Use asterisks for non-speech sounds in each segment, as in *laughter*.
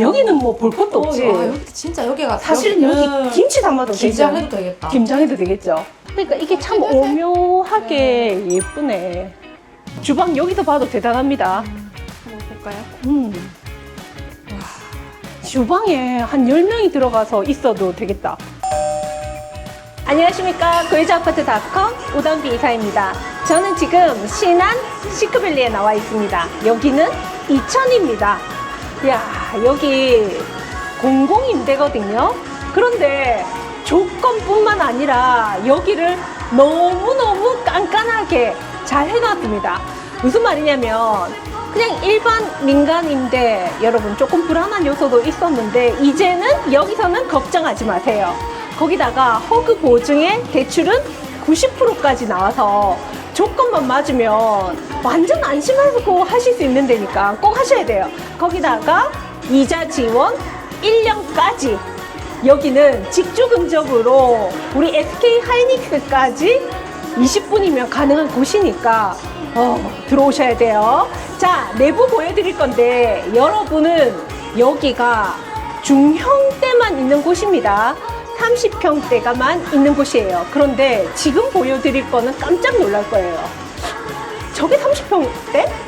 여기는 뭐 볼 것도 없지. 어, 아, 여기 진짜 여기가 사실은 여기 음, 김치 담아도 되죠. 김장해도 되겠다. 김장해도 되겠죠. 그러니까 이게 참? 오묘하게 예쁘네. 주방 여기서 봐도 대단합니다. 한번 볼까요? 음. 주방에 한 10명이 들어가서 있어도 되겠다. 안녕하십니까. 고유자아파트닷컴 우담비 이사입니다. 저는 지금 신안 시크밸리에 나와 있습니다. 여기는 이천입니다. 야 여기 공공임대거든요. 그런데 조건뿐만 아니라 여기를 너무너무 깐깐하게 잘 해놨습니다. 무슨 말이냐면 그냥 일반 민간 임대 여러분 조금 불안한 요소도 있었는데 이제는 여기서는 걱정하지 마세요. 거기다가 허그 보증에 대출은 90%까지 나와서 조건만 맞으면 완전 안심하고 하실 수 있는 데니까 꼭 하셔야 돼요. 거기다가 이자 지원 1년까지 여기는 직주 근접으로 우리 SK 하이닉스까지 20분이면 가능한 곳이니까 어, 들어오셔야 돼요. 자, 내부 보여드릴 건데 여러분은 여기가 중형대만 있는 곳입니다. 30평대가만 있는 곳이에요. 그런데 지금 보여드릴 거는 깜짝 놀랄 거예요. 저게 30평대?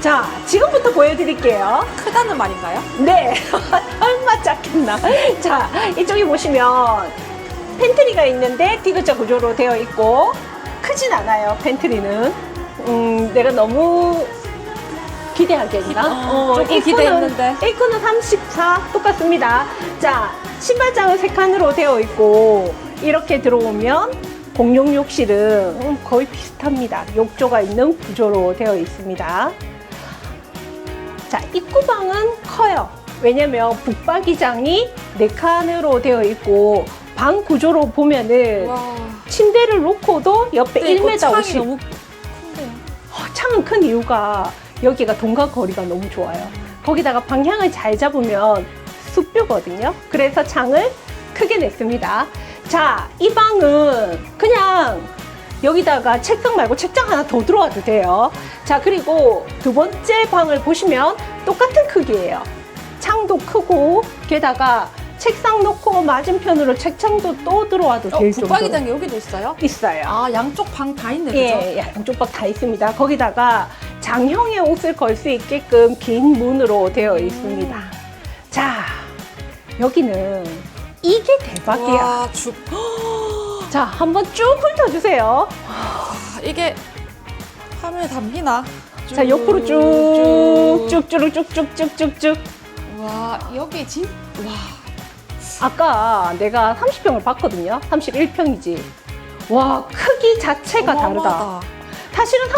자, 지금부터 보여드릴게요. 크다는 말인가요? 네, *laughs* 설마 작겠나? 자, 이쪽에 보시면 팬트리가 있는데 디귿자 구조로 되어 있고 크진 않아요. 팬트리는. 음, 내가 너무 기대하겠나? 어, 조금 기대했는데. A코는 34 똑같습니다. 자, 신발장은 세 칸으로 되어 있고 이렇게 들어오면 공용 욕실은 음, 거의 비슷합니다. 욕조가 있는 구조로 되어 있습니다. 자, 입구방은 커요. 왜냐면 북박이장이 네 칸으로 되어 있고 방 구조로 보면은 와. 침대를 놓고도 옆에 근데 이거 1m 창이 50. 너무 큰데. 어, 창은 큰 이유가 여기가 동과 거리가 너무 좋아요. 거기다가 방향을 잘 잡으면 숲뷰거든요. 그래서 창을 크게 냈습니다. 자, 이 방은 그냥 여기다가 책상 말고 책장 하나 더 들어와도 돼요. 자, 그리고 두 번째 방을 보시면 똑같은 크기예요. 창도 크고 게다가 책상 놓고 맞은편으로 책장도 또 들어와도 어, 될 정도로 북박이장 여기도 있어요? 있어요. 아, 양쪽 방 다 있네, 그죠? 예, 예, 양쪽 방 다 있습니다. 거기다가 장형의 옷을 걸 수 있게끔 긴 문으로 되어 음. 있습니다. 자, 여기는 이게 대박이야. 와, 죽. 자, 한번 쭉 훑어주세요. 아, 이게 화면에 담기나? 자, 옆으로 쭉, 쭉, 쭉, 쭉, 쭉, 쭉, 쭉, 쭉. 와, 여기 진, 와. 아까 내가 30평을 봤거든요. 31평이지. 와, 크기 자체가 다르다. 어마어마하다. 사실은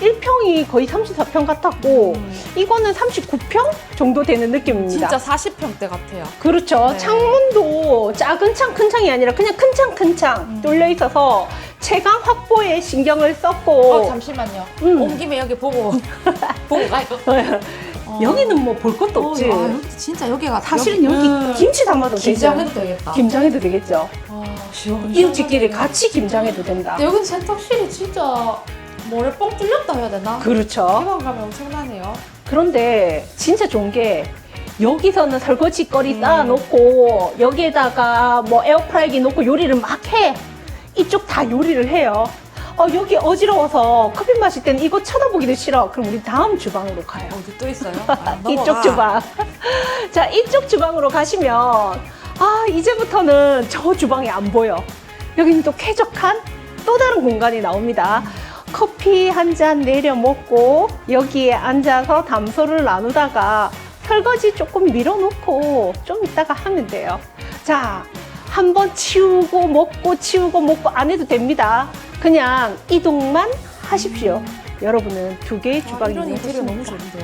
31평이 거의 34평 같았고, 음. 이거는 39평 정도 되는 느낌입니다. 진짜 40평대 같아요. 그렇죠. 네. 창문도 작은 창, 큰 창이 아니라 그냥 큰 창, 큰창 음. 뚫려 있어서 채광 확보에 신경을 썼고, 어, 잠시만요. 음. 온 김에 여기 보고, *laughs* 보고 가요. 어. 여기는 뭐 볼 것도 없지. 어, 아, 여기 진짜 여기가 사실은 여기 음. 김치 담아도 되죠. 김장해도 되겠다. 김장해도 되겠죠. 아. 이웃집끼리 같이 김장해도 된다. 여기 세탁실이 진짜 뭐를 뻥 뚫렸다 해야 되나? 그렇죠. 해방 가면 엄청나네요. 그런데 진짜 좋은 게 여기서는 설거지 거리 음. 쌓아놓고 여기에다가 뭐 에어프라이기 놓고 요리를 막 해. 이쪽 다 요리를 해요. 어, 여기 어지러워서 커피 마실 때는 이거 쳐다보기도 싫어. 그럼 우리 다음 주방으로 가요. 어디 또 있어요? 아, *laughs* 이쪽 넘어가. 주방. *laughs* 자, 이쪽 주방으로 가시면, 아, 이제부터는 저 주방이 안 보여. 여기는 또 쾌적한 또 다른 공간이 나옵니다. 커피 한 잔 내려 먹고, 여기에 앉아서 담소를 나누다가 설거지 조금 밀어놓고 좀 이따가 하면 돼요. 자, 한번 치우고 먹고 치우고 먹고 안 해도 됩니다. 그냥 이동만 하십시오. 여러분은 두 개의 아, 주방이 이런 있는 곳이니까.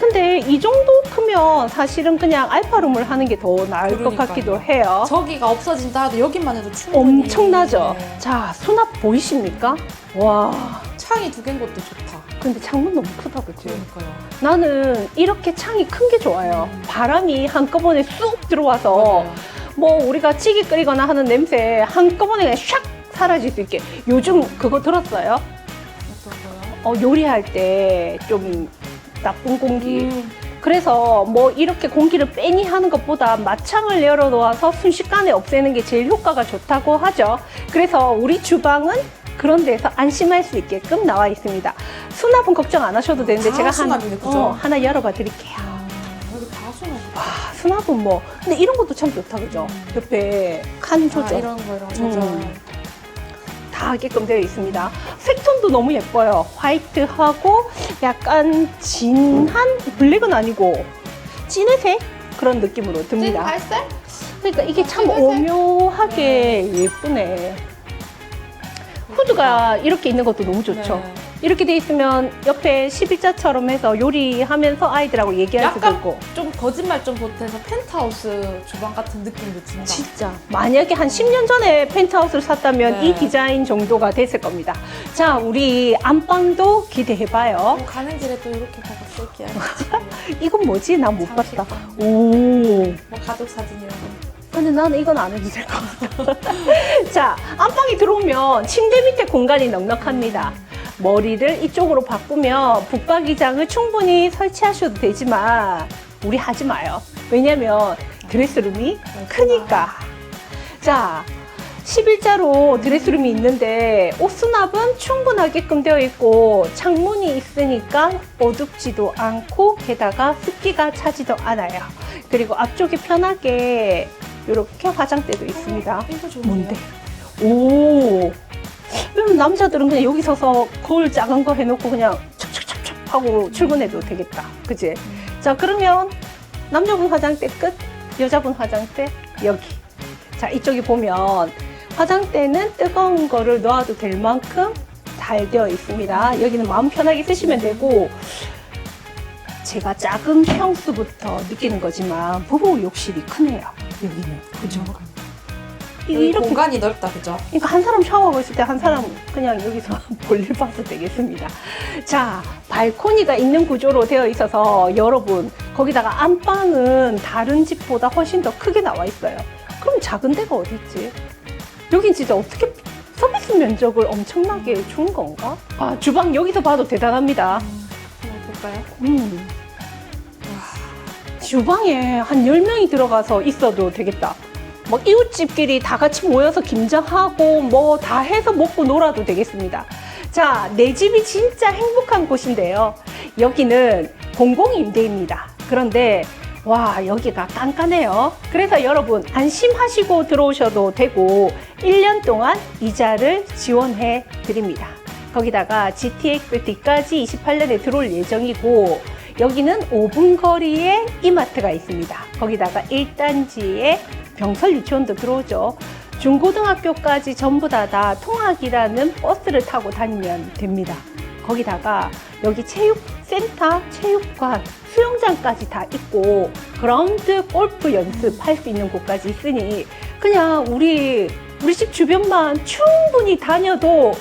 근데 이 정도 크면 사실은 그냥 알파룸을 하는 게 더 나을 것 그러니까요. 같기도 해요. 저기가 없어진다 해도 여기만 해도 충분히 엄청나죠? 네. 자, 수납 보이십니까? 와, 창이 두 개인 것도 좋다. 근데 창문 너무 크다, 그치? 그러니까요. 나는 이렇게 창이 큰 게 좋아요. 음. 바람이 한꺼번에 쑥 들어와서 맞아요. 뭐 우리가 찌개 끓이거나 하는 냄새 한꺼번에 그냥 샥 사라질 수 있게. 요즘 그거 들었어요? 어떤 거요? 어, 요리할 때 좀 나쁜 공기 음, 그래서 뭐 이렇게 공기를 빼니 하는 것보다 마창을 열어놓아서 순식간에 없애는 게 제일 효과가 좋다고 하죠. 그래서 우리 주방은 그런 데서 안심할 수 있게끔 나와 있습니다. 수납은 걱정 안 하셔도 되는데 다 제가 하나, 수납이네, 그죠? 어, 하나 열어봐 드릴게요. 아, 다 수납. 아, 수납은 뭐 근데 이런 것도 참 좋다 그죠? 옆에 칸 아, 조절 이런 거 이런 거. 음. 다 하게끔 되어 있습니다. 색톤도 너무 예뻐요. 화이트하고 약간 진한 블랙은 아니고 진회색 그런 느낌으로 찐 듭니다. 갈색? 그러니까 이게 참 진회색? 오묘하게 예쁘네. 후드가 이렇게 있는 것도 너무 좋죠. 네. 이렇게 돼 있으면 옆에 11자처럼 해서 요리하면서 아이들하고 얘기할 수도 약간 있고. 좀 거짓말 좀 보태서 펜트하우스 주방 같은 느낌도 든다. 진짜 만약에 한 10년 전에 펜트하우스를 샀다면 네. 이 디자인 정도가 됐을 겁니다. 자, 우리 안방도 기대해봐요. 뭐 가는 길에 또 이렇게 가서 쓸게요. *laughs* 이건 뭐지? 난못 장식감. 봤다. 오. 뭐 가족 사진 이런 거. 근데 나는 이건 안 해도 될 것 같아. *laughs* 자, 안방에 들어오면 침대 밑에 공간이 넉넉합니다. 머리를 이쪽으로 바꾸면 붙박이장을 충분히 설치하셔도 되지만 우리 하지 마요. 왜냐면 드레스룸이 크니까. 자, 11자로 드레스룸이 있는데 옷 수납은 충분하게끔 되어 있고 창문이 있으니까 어둡지도 않고 게다가 습기가 차지도 않아요. 그리고 앞쪽에 편하게 이렇게 화장대도 있습니다. 이거 좋은데요? 뭔데? 오. 그럼 남자들은 그냥 여기 서서 거울 작은 거 해놓고 그냥 척척척척 하고 출근해도 되겠다. 그지? 자, 그러면 남자분 화장대 끝, 여자분 화장대 여기. 자, 이쪽에 보면 화장대는 뜨거운 거를 넣어도 될 만큼 잘 되어 있습니다. 여기는 마음 편하게 쓰시면 되고, 제가 작은 평수부터 느끼는 거지만 부부 욕실이 크네요. 여기는. 그죠? 여기 이렇게 공간이 넓다, 그죠? 그러니까 한 사람 샤워하고 있을 때 한 사람 그냥 여기서 *laughs* 볼일 봐도 되겠습니다. 자, 발코니가 있는 구조로 되어 있어서 여러분, 거기다가 안방은 다른 집보다 훨씬 더 크게 나와 있어요. 그럼 작은 데가 어디 있지? 여긴 진짜 어떻게 서비스 면적을 엄청나게 준 건가? 아, 주방 여기서 봐도 대단합니다. 한번 볼까요? 음. 주방에 한 10명이 들어가서 있어도 되겠다. 막 이웃집끼리 다 같이 모여서 김장하고 뭐 다 해서 먹고 놀아도 되겠습니다. 자, 내 집이 진짜 행복한 곳인데요. 여기는 공공임대입니다. 그런데 와, 여기가 깐깐해요. 그래서 여러분 안심하시고 들어오셔도 되고 1년 동안 이자를 지원해 드립니다. 거기다가 GTX D까지 28년에 들어올 예정이고 여기는 5분 거리에 이마트가 있습니다. 거기다가 1단지에 병설 유치원도 들어오죠. 중고등학교까지 전부 다, 다 통학이라는 버스를 타고 다니면 됩니다. 거기다가 여기 체육센터, 체육관, 수영장까지 다 있고 그라운드 골프 연습할 수 있는 곳까지 있으니 그냥 우리 우리 집 주변만 충분히 다녀도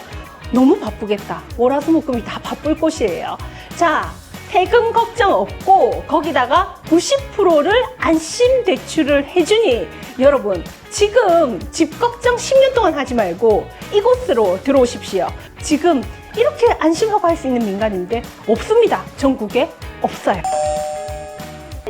너무 바쁘겠다. 월화수목금이 다 바쁠 곳이에요. 자, 세금 걱정 없고 거기다가 90%를 안심 대출을 해주니 여러분 지금 집 걱정 10년 동안 하지 말고 이곳으로 들어오십시오. 지금 이렇게 안심하고 할 수 있는 민간인데 없습니다. 전국에 없어요.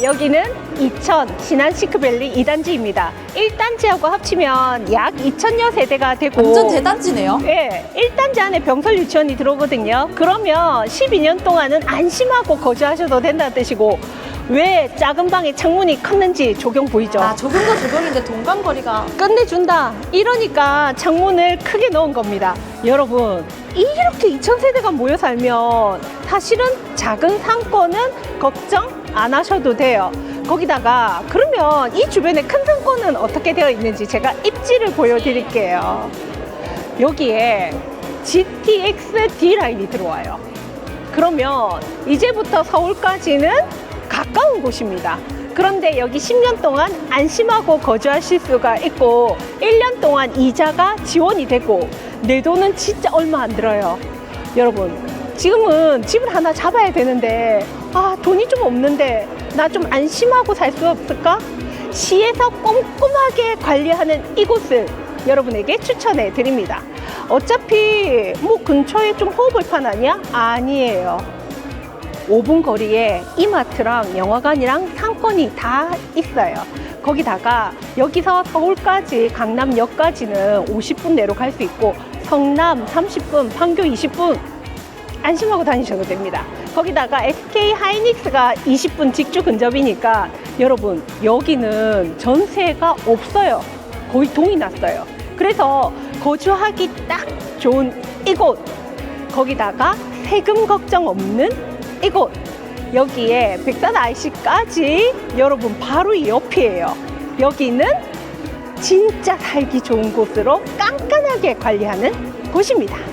여기는 이천 신안 시크밸리 2단지입니다. 1단지하고 합치면 약 2천여 세대가 되고 완전 대단지네요. 예, 1단지 안에 병설 유치원이 들어오거든요. 그러면 12년 동안은 안심하고 거주하셔도 된다는 뜻이고 왜 작은 방에 창문이 컸는지 조경 보이죠? 아, 조금도 조금인데 동간거리가 끝내준다. 이러니까 창문을 크게 넣은 겁니다. 여러분, 이렇게 2,000세대가 모여 살면 사실은 작은 상권은 걱정 안 하셔도 돼요. 거기다가 그러면 이 주변에 큰 상권은 어떻게 되어 있는지 제가 입지를 보여드릴게요. 여기에 GTX D라인이 들어와요. 그러면 이제부터 서울까지는 가까운 곳입니다. 그런데 여기 10년 동안 안심하고 거주하실 수가 있고 1년 동안 이자가 지원이 되고 내 돈은 진짜 얼마 안 들어요. 여러분, 지금은 집을 하나 잡아야 되는데 아, 돈이 좀 없는데 나 좀 안심하고 살 수 없을까? 시에서 꼼꼼하게 관리하는 이곳을 여러분에게 추천해 드립니다. 어차피 뭐 근처에 좀 호흡을 판 아니야? 아니에요. 5분 거리에 이마트랑 영화관이랑 상권이 다 있어요. 거기다가 여기서 서울까지 강남역까지는 50분 내로 갈 수 있고 성남 30분, 판교 20분 안심하고 다니셔도 됩니다. 거기다가 SK 하이닉스가 20분 직주 근접이니까 여러분 여기는 전세가 없어요. 거의 동이 났어요. 그래서 거주하기 딱 좋은 이곳 거기다가 세금 걱정 없는 이곳 여기에 백산 IC까지 여러분 바로 이 옆이에요. 여기는 진짜 살기 좋은 곳으로 깐깐하게 관리하는 곳입니다.